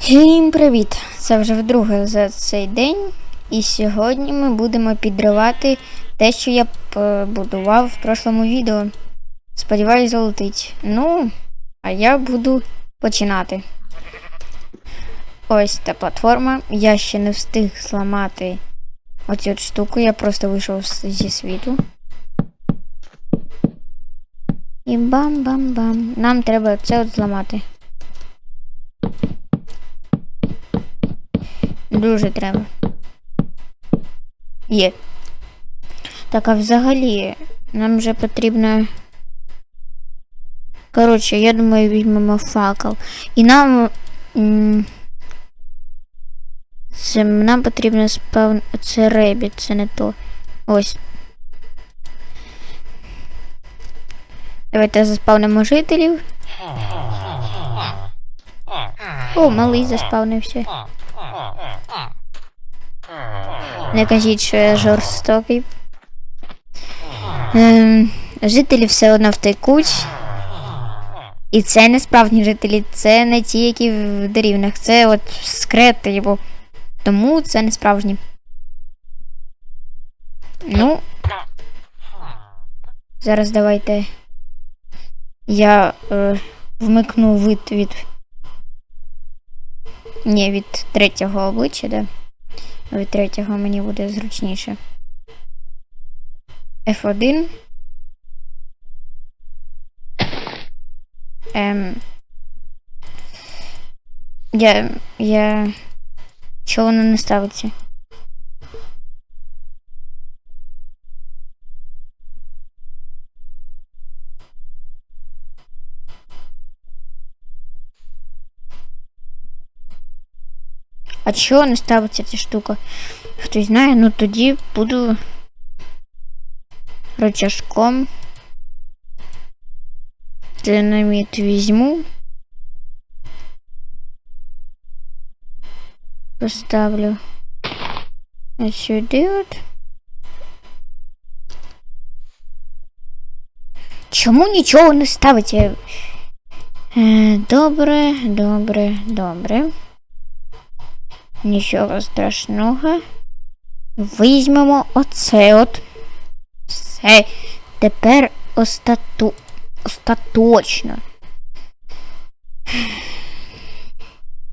Всім привіт! Це вже вдруге за цей день. І сьогодні ми будемо підривати те, що я побудував в прошлому відео. Сподіваюсь, залетить. Ну, а я буду починати. Ось та платформа. Я ще не встиг зламати оцю штуку, я просто вийшов зі світу. І бам-бам-бам. Нам треба це от зламати. Дуже треба. Є. Так, а взагалі, нам вже потрібно. Коротше, я думаю, візьмемо факел. І нам. Це нам потрібно спав... Це ребіт, це не то. Ось. Давайте заспавнимо жителів. О, малий заспавнився. Не кажіть, що я жорстокий. Ем, жителі все одно втекуть. І це не справжні жителі, це не ті, які в дерівнях. Це от скрети його. Тому це не справжні. Ну. Зараз давайте. Я е, вмикну вид від. Ні, від третього обличчя, да. Від третього мені буде зручніше. F1. Ем. Я. Я. Чого воно не ставиться? А чого не ставиться ця штука? Хтось знає, ну тоді буду рычажком. Динаміт візьму. Поставлю ось сюди от. Чому нічого не ставиться? Е, Добре, добре, добре. Нічого страшного. Візьмемо оце от. Все. Тепер остату... остаточно.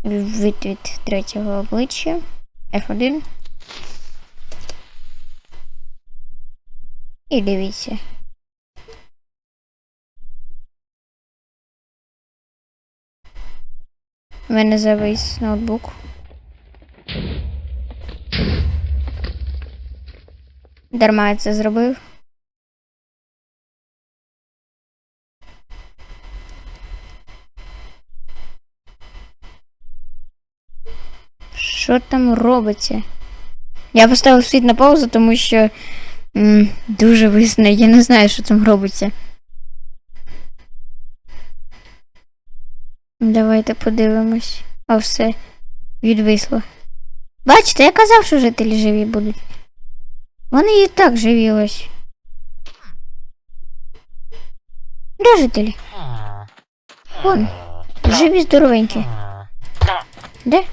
Від від третього обличчя. F1. І дивіться. У мене завис ноутбук. Дарма я це зробив. Що там робиться? Я поставив світ на паузу, тому що м, дуже висно, я не знаю, що там робиться. Давайте подивимось. О, все. Відвисло. Бачите, я казав, що жителі живі будуть. Вони і так живі ось. Де жителі? Вон. Живі здоровенькі. Де?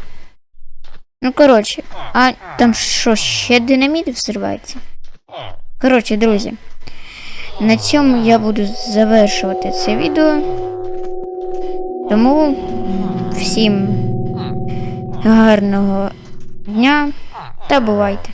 Ну, коротше, а там що, ще динаміт взривається? Коротше, друзі. На цьому я буду завершувати це відео. Тому всім гарного дня та бувайте!